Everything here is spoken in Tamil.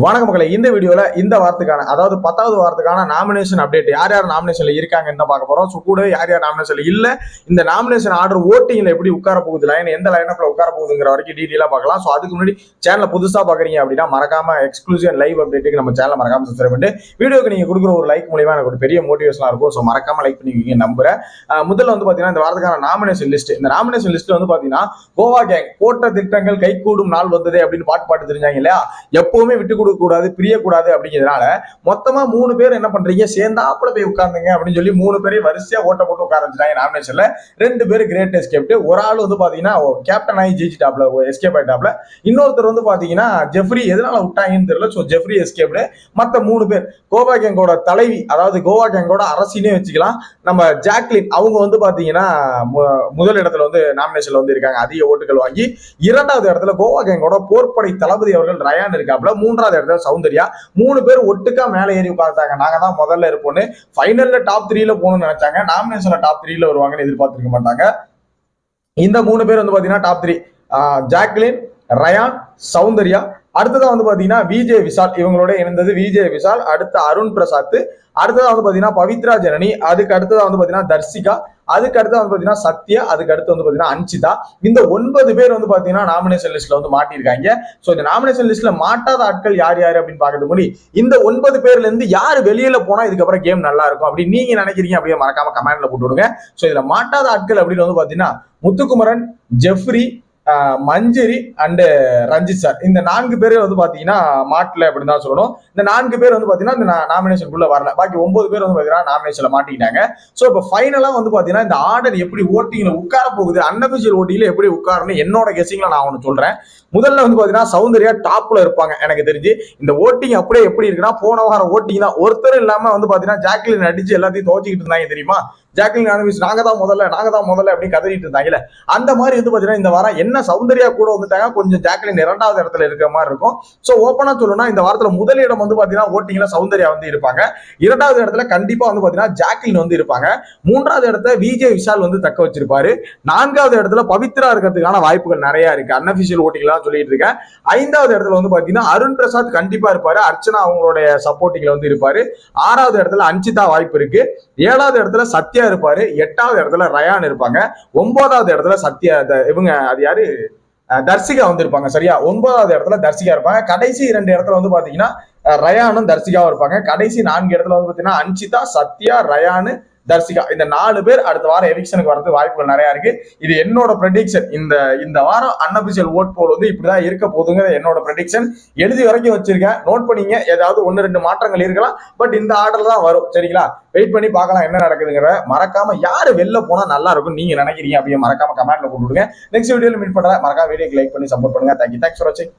வணக்க மக்களை. இந்த வீடியோவில் இந்த வாரத்துக்கான அதாவது பத்தாவது வாரத்துக்கான நாமினேஷன் அப்டேட் யார் யார் நாமினேஷன்ல இருக்காங்கன்னு தான் பார்க்க போறோம். ஸோ கூட யார் யார் நாமினேஷன்ல இல்ல இந்த நாமினேஷன் ஆர்டர் ஓட்டிங்கில் எப்படி உட்கார போகுது லைன் எந்த லைனப்பில் உட்கார போகுதுங்கிற வரைக்கும் டீட்டெயிலா பார்க்கலாம். ஸோ அதுக்கு முன்னாடி சேனலை புதுசா பார்க்குறீங்க அப்படின்னா மறக்காம எக்ஸ்க்ளூசிவ் லைவ் அப்டேட்டுக்கு நம்ம சேனலை மறக்காம சப்ஸ்கிரைப் பண்ணிட்டு வீடியோக்கு நீங்க கொடுக்குற ஒரு லைக் மூலியமாக எனக்கு ஒரு பெரிய மோட்டிவேஷனா இருக்கும். ஸோ மறக்காம லைக் பண்ணிக்கிங்க நம்புறேன். முதல்ல வந்து பாத்தீங்கன்னா இந்த வாரத்துக்கான நாமினேஷன் லிஸ்ட் இந்த நாமினேஷன் லிஸ்ட் வந்து பாத்தீங்கன்னா கோவா கேங் போட்ட திட்டங்கள் கைகூடும் நாள் வந்ததே அப்படின்னு பாட்டு பாட்டு தெரிஞ்சாங்க இல்லையா? எப்பவுமே விட்டு கொடுக்கக்கூடாது பிரியக்கூடாது அப்படிங்கிறதுனால மொத்தமாக மூணு பேர் என்ன பண்ணுறீங்க சேர்ந்தாப்புல போய் உட்கார்ந்துங்க அப்படின்னு சொல்லி மூணு பேரையும் வரிசையா ஓட்ட போட்டு உட்கார வச்சுட்டாங்க ரெண்டு பேர் கிரேட் எஸ்கேப்ட் ஒரு ஆள் வந்து பார்த்தீங்கன்னா கேப்டன் ஆகி ஜெயிச்சிட்டாப்ல எஸ்கேப் ஆயிட்டாப்ல இன்னொருத்தர் வந்து பார்த்தீங்கன்னா ஜெஃப்ரி எதனால விட்டாங்கன்னு தெரியல. ஸோ ஜெஃப்ரி எஸ்கேப்டு மற்ற மூணு பேர் கோவா கேங்கோட தலைவி அதாவது கோவா கேங்கோட அரசினே வச்சுக்கலாம். நம்ம ஜாக்லின் அவங்க வந்து பார்த்தீங்கன்னா முதல் இடத்துல வந்து நாமினேஷன்ல வந்து இருக்காங்க. அதிக ஓட்டுகள் வாங்கி இரண்டாவது இடத்துல கோவா கேங்கோட போர்ப்படை தளபதி அவர்கள் ரயான் இருக்காப்ல மூன்றாவது இடத்துல சௌந்தர்யா மூணு பேர் ஒட்டுக்கா மேலே ஏறி பார்த்தாங்க நாங்க தான் முதல்ல இருப்போம்னு ஃபைனல்ல டாப் த்ரீல போகணும்னு நினைச்சாங்க. நாமினேஷன்ல டாப் த்ரீல வருவாங்கன்னு எதிர்பார்த்திருக்க மாட்டாங்க. இந்த மூணு பேர் வந்து பாத்தீங்கன்னா top three Jacqueline Rayan Soundariya. அடுத்ததா வந்து பாத்தீங்கன்னா விஜய் விஷால். இவங்களோட இணைந்தது விஜய் விஷால் அடுத்து அருண் பிரசாத். அடுத்ததா வந்து பாத்தீங்கன்னா பவித்ரா ஜனனி. அதுக்கு அடுத்ததா வந்து பாத்தீங்கன்னா தர்சிகா அதுக்கு அடுத்து வந்து பாத்தீங்கன்னா சத்யா. அதுக்கு அடுத்து வந்து பாத்தீங்கன்னா அன்சிதா இந்த ஒன்பது பேர் வந்து பாத்தீங்கன்னா நாமினேஷன் லிஸ்ட்ல வந்து மாட்டிருக்காங்க சோ இந்த நாமினேஷன் லிஸ்ட்ல மாட்டாத ஆட்கள் யார் யார் அப்படின்னு பாக்கிறதுக்கு முடி இந்த ஒன்பது பேர்ல இருந்து யார் வெளியில போனா இதுக்கப்புறம் கேம் நல்லா இருக்கும் அப்படின்னு நீங்க நினைக்கிறீங்க அப்படியே மறக்காம கமெண்ட்ல போட்டு விடுங்க. சோ இதுல மாட்டாத ஆட்கள் அப்படின்னு வந்து பாத்தீங்கன்னா Muthukumaran Jeffrey Manjari and Ranjith sir இந்த நான்கு பேர் வந்து பார்த்தீங்கன்னா மாட்டில் அப்படின்னு தான் சொல்லணும். இந்த நான்கு பேர் வந்து பார்த்தீங்கன்னா இந்த நாமினேஷனுக்குள்ள வரல. பாக்கி ஒன்பது பேர் வந்து பார்த்தீங்கன்னா நாமினேஷனில் மாட்டிக்கிட்டாங்க. ஸோ இப்போ ஃபைனலாக வந்து பார்த்தீங்கன்னா இந்த ஆர்டர் எப்படி ஓட்டிங்கில் உட்கார போகுது அன்அபிஷியல் ஓட்டியில் எப்படி உட்காரணும் என்னோட கெஸிங்கில் நான் ஒன்று சொல்கிறேன் முதல்ல வந்து பார்த்தீங்கன்னா சௌந்தர்யா டாப்பில் இருப்பாங்க எனக்கு தெரிஞ்சு. இந்த ஓட்டிங் அப்படியே எப்படி இருக்குன்னா போன வாரம் ஓட்டிங் தான். ஒருத்தர் இல்லாமல் வந்து பார்த்தீங்கன்னா ஜாக்லின் அடிச்சு எல்லாத்தையும் துவச்சிக்கிட்டு இருந்தாங்க தெரியுமா? ஜாக்லின் அனுபவிச்சு நாங்கள் தான் முதல்ல நாங்கள் தான் முதல்ல அப்படின்னு கதறிட்டு இருந்தாங்கல்ல. அந்த மாதிரி வந்து பார்த்தீங்கன்னா இந்த வாரம் என்ன சௌந்தர்யா கூட வந்துட்டாங்க. கொஞ்சம் ஜாக்லின் இரண்டாவது இடத்துல இருக்கிற மாதிரி இருக்கும். ஸோ ஓப்பனா சொல்லணும்னா இந்த வாரத்துல முதலிடம் வந்து பாத்தீங்கன்னா ஓட்டிங்ல சௌந்தர்யா வந்து இருப்பாங்க. இரண்டாவது இடத்துல கண்டிப்பா வந்து பாத்தீங்கன்னா ஜாக்லின் வந்து இருப்பாங்க. மூன்றாவது இடத்துல விஜய் விஷால் வந்து தக்க வச்சிருப்பாரு. நான்காவது இடத்துல பவித்ரா இருக்கிறதுக்கான வாய்ப்புகள் நிறைய இருக்கு. அன்அபிஷியல் ஓட்டிங்லாம் சொல்லிட்டு இருக்கேன். ஐந்தாவது இடத்துல வந்து பாத்தீங்கன்னா அருண் பிரசாத் கண்டிப்பா இருப்பாரு. அர்ச்சனா அவங்களுடைய சப்போர்ட்டிங்ல வந்து இருப்பாரு. ஆறாவது இடத்துல அன்சிதா வாய்ப்பு இருக்கு. ஏழாவது இடத்துல சத்யா இருப்பாரு. எட்டாவது இடத்துல ரயான் இருப்பாங்க. ஒன்பதாவது இடத்துல சத்யா இவங்க அது யாரு? யாரு தர்சிகா வந்திருப்பாங்க சரியா? ஒன்பதாவது இடத்துல தர்சிகா இருப்பாங்க. கடைசி இரண்டு இடத்துல வந்து பாத்தீங்கன்னா ரயானும் தர்சிகாவும் இருப்பாங்க. கடைசி நான்கு இடத்துல வந்து பாத்தீங்கன்னா அன்சிதா சத்யா ரயானு தர்சிகா. இந்த நாலு பேர் அடுத்த வாரம் எவிக்ஷனுக்கு வரது வாய்ப்புகள் நிறைய இருக்கு. இது என்னோட ப்ரெடிக்ஷன் இந்த இந்த வாரம் அன்அபிஷியல் ஓட் போல் வந்து இப்படிதான் இருக்க போதுங்க என்னோட ப்ரெடிக்ஷன் எழுதி வரைக்கும் வச்சிருக்கேன். நோட் பண்ணீங்க. ஏதாவது ஒன்னு ரெண்டு மாற்றங்கள் இருக்கலாம். பட் இந்த ஆர்டர் தான் வரும். சரிங்களா? வெயிட் பண்ணி பார்க்கலாம் என்ன நடக்குதுங்கிற. மறக்காம யாரு வெளில போனா நல்லா இருக்கும் நீங்க நினைக்கிறீங்க அப்படியே மறக்காம கமெண்ட்ல போட்டு விடுங்க நெக்ஸ்ட் வீடியோல மீட் பண்றேன் மறக்காம வீடியோக்கு லைக் பண்ணி சப்போர்ட் பண்ணுங்க. தேங்க்யூ தேங்க்ஸ் ஃபார் வாட்சிங்